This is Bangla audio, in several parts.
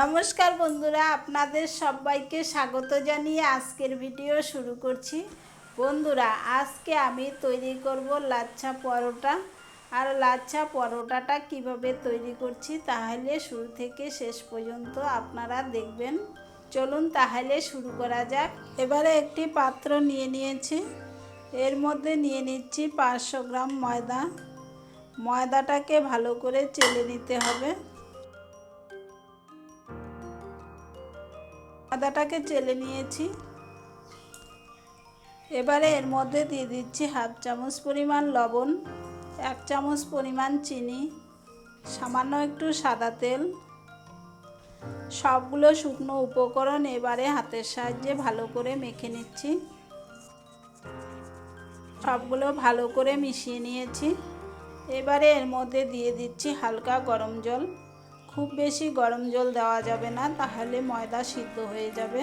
নমস্কার বন্ধুরা, আপনাদের সবাইকে স্বাগত জানিয়ে আজকের ভিডিও শুরু করছি। বন্ধুরা, আজকে আমি তৈরি করব লাচ্ছা পরোটা। আর লাচ্ছা পরোটাটা কীভাবে তৈরি করছি তাহলে শুরু থেকে শেষ পর্যন্ত আপনারা দেখবেন। চলুন তাহলে শুরু করা যাক। এবারে একটি পাত্র নিয়ে নিয়েছি। এর মধ্যে নিয়ে নিচ্ছি পাঁচশো গ্রাম ময়দা। ময়দাটাকে ভালো করে চেলে নিতে হবে। আদাটাকে চেলে নিয়েছি। এবারে এর মধ্যে দিয়ে দিচ্ছি হাফ চামচ পরিমাণ লবণ, এক চামচ পরিমাণ চিনি, সামান্য একটু সাদা তেল। সবগুলো শুকনো উপকরণ এবারে হাতের সাহায্যে ভালো করে মেখে নিচ্ছি। সবগুলো ভালো করে মিশিয়ে নিয়েছি। এবারে এর মধ্যে দিয়ে দিচ্ছি হালকা গরম জল। খুব বেশি গরম জল দেওয়া যাবে না, তাহলে ময়দা সিদ্ধ হয়ে যাবে।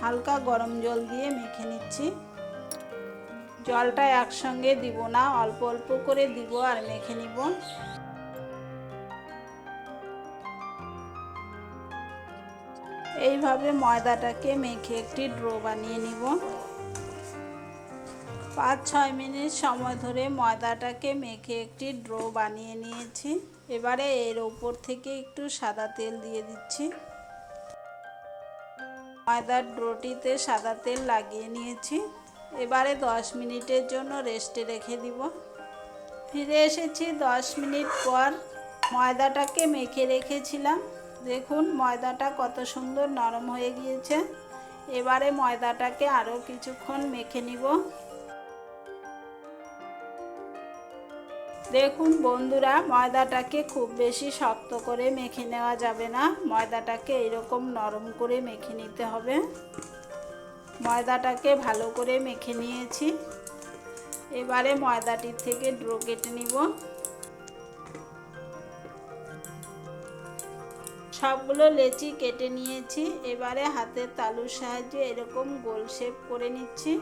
হালকা গরম জল দিয়ে মেখে নিচ্ছি। জলটা একসঙ্গে দিব না, অল্প অল্প করে দিব আর মেখে নিব। এইভাবে ময়দাটাকে মেখে একটি ড্রো বানিয়ে নিব। পাঁচ ছয় মিনিট সময় ধরে ময়দাটাকে মেখে একটি ড্রো বানিয়ে নিয়েছি। এবারে এর ওপর থেকে একটু সাদা তেল দিয়ে দিচ্ছি। ময়দার ড্রোটিতে সাদা তেল লাগিয়ে নিয়েছি। এবারে দশ মিনিটের জন্য রেস্টে রেখে দিব। ফিরে এসেছি দশ মিনিট পর ময়দাটাকে মেখে রেখেছিলাম। দেখুন ময়দাটা কত সুন্দর নরম হয়ে গিয়েছে। এবারে ময়দাটাকে আরও কিছুক্ষণ মেখে নিব। দেখুন বন্ধুরা, ময়দাটাকে খুব বেশি শক্ত করে মেখে নেওয়া যাবে না। ময়দাটাকে এরকম নরম করে মেখে নিতে হবে। ময়দাটাকে ভালো করে মেখে নিয়েছি। এবারে ময়দাটির থেকে ড্রো কেটে নিব। সবগুলো লেচি কেটে নিয়েছি। এবারে হাতের তালুর সাহায্যে এরকম গোল শেপ করে নিচ্ছি।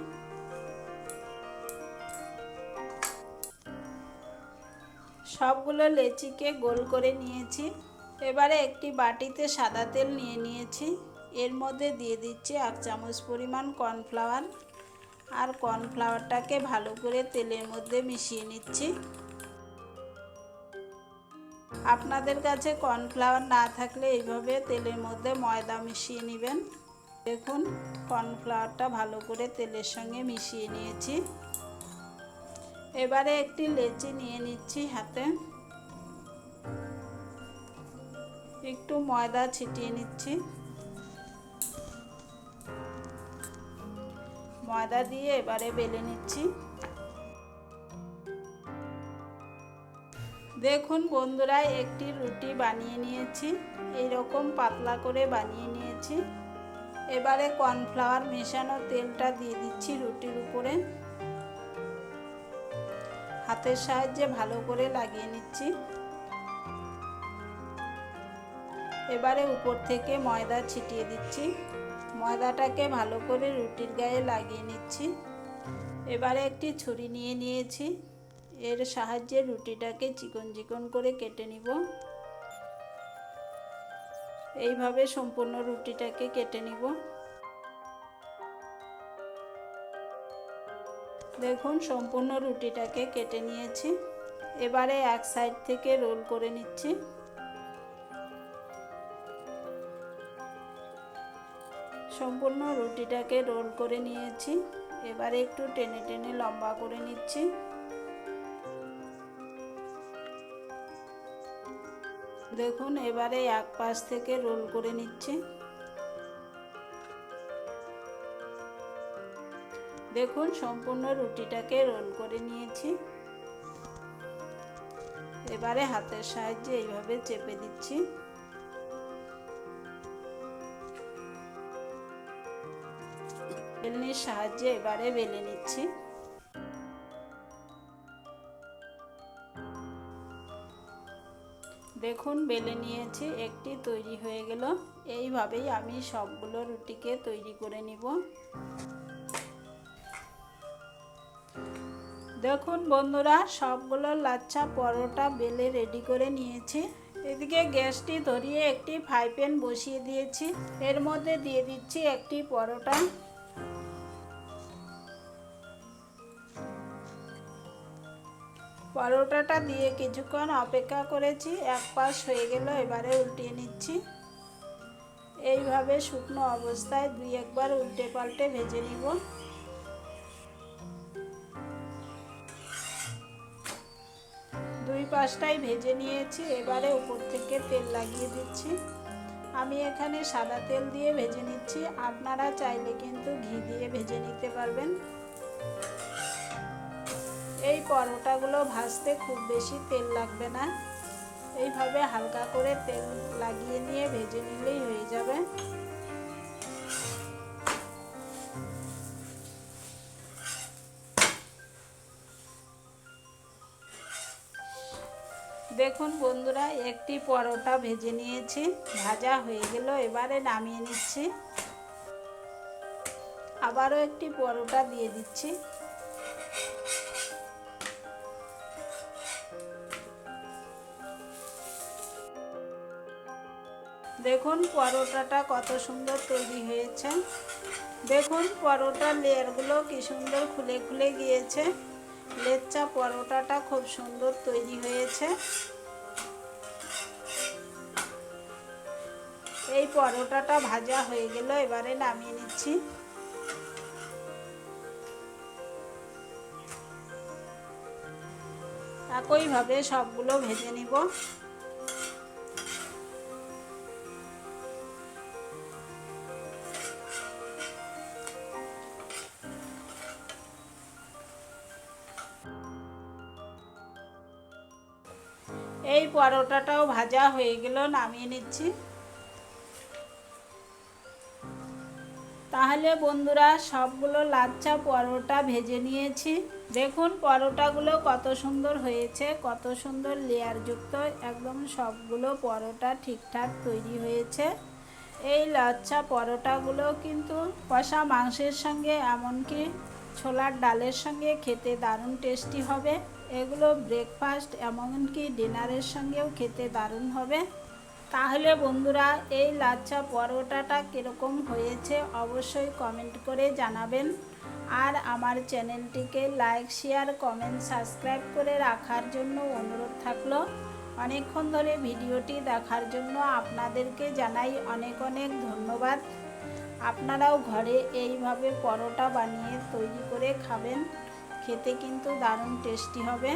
সবগুলো লেচিকে গোল করে নিয়েছি। এবারে একটি বাটিতে সাদা তেল নিয়ে নিয়েছি। এর মধ্যে দিয়ে দিচ্ছি এক চামচ পরিমাণ কর্নফ্লাওয়ার। আর কর্নফ্লাওয়ারটাকে ভালো করে তেলের মধ্যে মিশিয়ে নিচ্ছি। আপনাদের কাছে কর্নফ্লাওয়ার না থাকলে এইভাবে তেলের মধ্যে ময়দা মিশিয়ে নেবেন। দেখুন, কর্নফ্লাওয়ারটা ভালো করে তেলের সঙ্গে মিশিয়ে নিয়েছি। এবারে একটি লেচি নিয়ে নিচ্ছি হাতে। একটু ময়দা ছিটিয়ে নিচ্ছি। ময়দা দিয়ে এবারে বেলে নিচ্ছি। দেখুন বন্ধুরা, একটি রুটি বানিয়ে নিয়েছি। এইরকম পাতলা করে বানিয়ে নিয়েছি। এবারে কর্নফ্লাওয়ার মেশানো তেলটা দিয়ে দিচ্ছি রুটির উপরে। হাতের সাহায্যে ভালো করে লাগিয়ে নিচ্ছি। এবারে উপর থেকে ময়দা ছিটিয়ে দিচ্ছি। ময়দাটাকে ভালো করে রুটির গায়ে লাগিয়ে নিচ্ছি। এবারে একটি ছুরি নিয়ে নিয়েছি। এর সাহায্যে রুটিটাকে চিকন চিকন করে কেটে নিব। এইভাবে সম্পূর্ণ রুটিটাকে কেটে নিব। দেখুন, সম্পূর্ণ রুটিটাকে কেটে নিয়েছি। এবারে এক সাইড থেকে রোল করে নিচ্ছি। সম্পূর্ণ রুটিটাকে রোল করে নিয়েছি। এবারে একটু টেনে টেনে লম্বা করে নিচ্ছি। দেখুন, এবারে এক পাশ থেকে রোল করে নিচ্ছি। দেখুন, সম্পূর্ণ রুটিটাকে রোল করে নিয়েছি। এবারে হাতের সাহায্যে এইভাবে চেপে দিচ্ছি। বেলনির সাহায্যে এবারে বেলে নিচ্ছি। দেখুন, বেলে নিয়েছি, একটি তৈরি হয়ে গেল। এইভাবেই আমি সবগুলো রুটিকে তৈরি করে নিব। দেখুন বন্ধুরা, সবগুলো লাচ্ছা পরোটা বেলে রেডি করে নিয়েছি। এদিকে গ্যাসটি ধরিয়ে একটি ফ্রাই প্যান বসিয়ে দিয়েছি। এর মধ্যে দিয়ে দিচ্ছি একটি পরোটা। পরোটাটা দিয়ে কিছুক্ষণ অপেক্ষা করেছি, এক পাশ হয়ে গেল, এবারে উল্টিয়ে নিচ্ছি। এইভাবে শুকনো অবস্থায় দুই একবার উল্টে পাল্টে ভেজে নিব। দুই পাশটাই ভেজে নিয়েছি, এবারে উপর থেকে তেল লাগিয়ে দিচ্ছি। আমি এখানে সাদা তেল দিয়ে ভেজে নিচ্ছি, আপনারা চাইলে কিন্তু ঘি দিয়ে ভেজে নিতে পারবেন। এই পরোটাগুলো ভাজতে খুব বেশি তেল লাগবে না, এইভাবে হালকা করে তেল লাগিয়ে নিয়ে ভেজে নিলেই হয়ে যাবে। দেখুন বন্ধুরা, একটি পরোটা ভেজে নিয়েছি, ভাজা হয়ে গেল, এবারে নামিয়ে নিচ্ছি। আবারও একটি পরোটা দিয়ে দিচ্ছি। দেখুন পরোটাটা কত সুন্দর তৈরি হয়েছে। দেখুন পরোটার লেয়ারগুলো কি সুন্দর খুলে খুলে গিয়েছে। লেচ্চা পরোটাটা খুব সুন্দর তৈরি হয়েছে। এই পরোটাটা ভাজা হয়ে গেল, এবারে নামিয়ে নিচ্ছি। একইভাবে সবগুলো ভেজে নিব। এই পরোটাটাও ভাজা হয়ে গেল, নামিয়ে নিচ্ছি। তাহলে বন্ধুরা, সবগুলো লাচ্চা পরোটা ভেজে নিয়েছি। দেখুন পরোটাগুলো কত সুন্দর হয়েছে, কত সুন্দর লেয়ারযুক্ত, একদম সবগুলো পরোটা ঠিকঠাক তৈরি হয়েছে। এই লাচ্চা পরোটাগুলো কিন্তু কষা মাংসের সঙ্গে, এমনকি ছোলার ডালের সঙ্গে খেতে দারুণ টেস্টি হবে। এগুলো ব্রেকফাস্ট এমনকি ডিনারের সঙ্গেও খেতে দারুণ হবে। তাহলে বন্ধুরা, এই লাচ্চা পরোটাটা কীরকম হয়েছে অবশ্যই কমেন্ট করে জানাবেন। আর আমার চ্যানেলটিকে লাইক শেয়ার কমেন্ট সাবস্ক্রাইব করে রাখার জন্য অনুরোধ থাকল। অনেকক্ষণ ধরে ভিডিওটি দেখার জন্য আপনাদেরকে জানাই অনেক অনেক ধন্যবাদ। আপনারাও ঘরে এইভাবে পরোটা বানিয়ে তৈরি করে খাবেন। খেতে কিন্তু দারুণ টেস্টি হবে।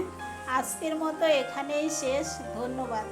আজকের মতো এখানেই শেষ। ধন্যবাদ।